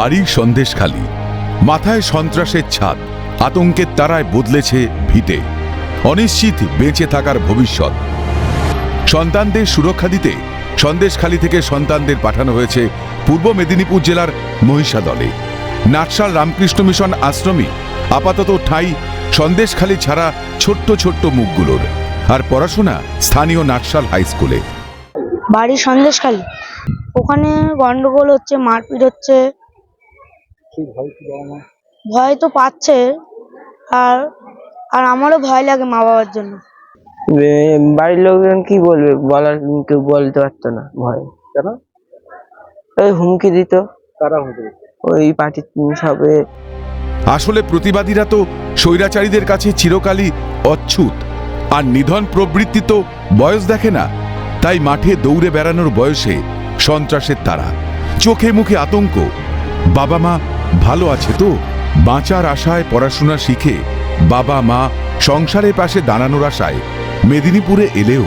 বাড়ি সন্দেশখালী মাথায় সন্ত্রাসের ছাদ আতঙ্কের তারায় বদলেছে ভিটে। অনিশ্চিত বেঁচে থাকার ভবিষ্যৎ। সন্তানদের সুরক্ষা দিতে সন্দেশখালী থেকে সন্তানদের পাঠানো হয়েছে পূর্ব মেদিনীপুর জেলার মহিষাদলে। নাটশাল রামকৃষ্ণ মিশন আশ্রমী আপাতত ঠাঁই সন্দেশখালী ছাড়া ছোট্ট ছোট্ট মুখগুলোর। আর পড়াশোনা স্থানীয় নাটশাল হাই স্কুলে। বাড়ি সন্দেশখালী ওখানে গন্ডগোল হচ্ছে, মারপিট হচ্ছে ভয় তো পাচ্ছে আর আর আমারও ভয় লাগে মা বাবার জন্য। বাড়ির লোকজন কি বলবে? বলার কেউ বলতে পারতো না ভয়। কেন? ওই হুমকি দিত। কারা হুমকি? ওই পার্টি সবে। আসলে প্রতিবাদীরা তো স্বৈরাচারীদের কাছে চিরকালই অচ্ছুত। আর নিধন প্রবৃত্তি তো বয়স দেখে না। তাই মাঠে দৌড়ে বেড়ানোর বয়সে সন্ত্রাসের তারা। চোখে মুখে আতঙ্ক। বাবা মা ভালো আছে তো? বাঁচার আশায় পড়াশোনা শিখে বাবা মা সংসারের পাশে দাঁড়ানোর আশায় মেদিনীপুরে এলেও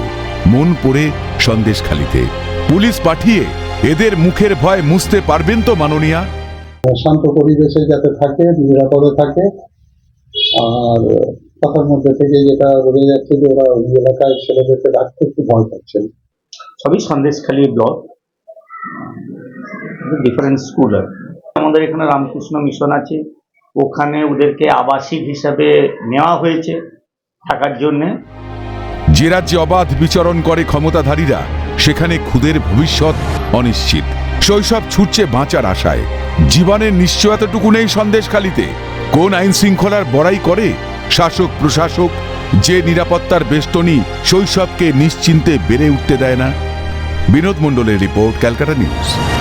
মন পড়ে সন্দেশখালিতে। পুলিশ পাঠিয়ে এদের মুখের ভয় মুছতে পারবেন তো মাননীয়া? শান্ত পরিবেশে যাতে থাকে নিরাপদে থাকে আর কথার মধ্যে থেকে যেটা বোঝা যাচ্ছে যে ওরা ওই এলাকায় ছেলেদেরকে রাখতে একটু ভয় পাচ্ছেন সবই সন্দেশখালী ব্লক। ডিফারেন্ট স্কুল আর আমাদের এখানে রামকৃষ্ণ মিশন আছে। ওখানে ওদেরকে আবাসিক হিসাবে নেওয়া হয়েছে থাকার জন্যে। যে রাজ্যে অবাধ বিচরণ করে ক্ষমতাধারীরা, সেখানে খুদের ভবিষ্যৎ অনিশ্চিত। শৈশব ছুটছে বাঁচার আশায়। জীবনের নিশ্চয়তাটুকু নেই সন্দেশখালিতে। কোন আইন শৃঙ্খলার বড়াই করে? শাসক, প্রশাসক, যে নিরাপত্তার বেষ্টনী শৈশবকে নিশ্চিন্তে বেড়ে উঠতে দেয় না। বিনোদ মণ্ডলের রিপোর্ট, ক্যালকাটা নিউজ।